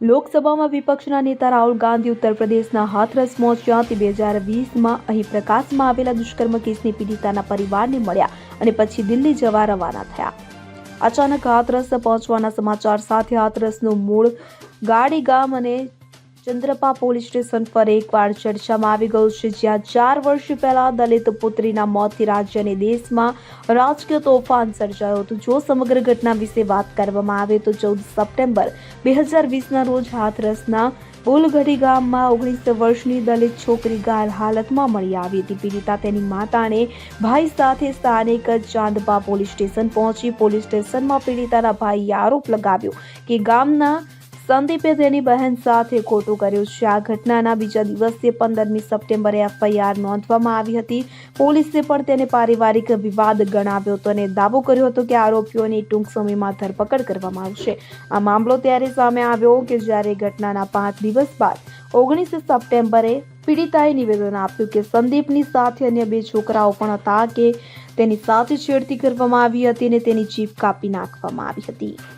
લોકસભામાં વિપક્ષના નેતા રાહુલ ગાંધી ઉત્તર પ્રદેશના હાથરસ પહોંચ્યા તે બે હજાર વીસમાં અહીં પ્રકાશમાં આવેલા દુષ્કર્મ કેસની પીડિતાના પરિવારને મળ્યા અને પછી દિલ્હી જવા રવાના થયા. અચાનક હાથરસ પહોંચવાના સમાચાર સાથે હાથરસનું મૂળ ગાડી ગામ અને ચંદ્રપા પોલીસ સ્ટેશન પર એકવાર ચર્ચામાં આવી ગયું છે. જ્યાં ચાર વર્ષ પહેલા દલિત પુત્રીના મોતથી રાજ્ય અને દેશમાં રાજકીય તોફાન સર્જાયું હતું. જો સમગ્ર ઘટના વિશે વાત કરવામાં આવે તો ચૌદ સપ્ટેમ્બર બે હજાર વીસના રોજ હાથરસના ઉલગઢી ગામમાં ઓગણીસ વર્ષની દલિત છોકરી ઘાયલ હાલતમાં મળી આવી હતી. પીડિતા તેની માતાને ભાઈ સાથે સ્થાનિક ચાંદપા પોલીસ સ્ટેશન પહોંચી પોલીસ સ્ટેશનમાં પીડિતાના ભાઈએ આરોપ લગાવ્યો કે ગામના સંદીપે તેની બહેન સાથે ખોટું કર્યું. છે. આ ઘટનાના બીજા દિવસે પંદરમી સપ્ટેમ્બરે એફઆઈઆર નોંધવામાં આવી હતી. પોલીસે પણ તેને પારિવારિક વિવાદ ગણાવ્યો હતો અને દાવો કર્યો હતો કે આરોપીઓની ટૂંક સમયમાં ધરપકડ કરવામાં આવશે. આ મામલો ત્યારે સામે આવ્યો કે જ્યારે ઘટનાના પાંચ દિવસ બાદ ઓગણીસ સપ્ટેમ્બરે પીડિતાએ નિવેદન આપ્યું કે સંદીપની સાથે અન્ય બે છોકરાઓ પણ હતા કે તેની સાથે છેડતી કરવામાં આવી હતી અને તેની જીભ કાપી નાખવામાં આવી હતી.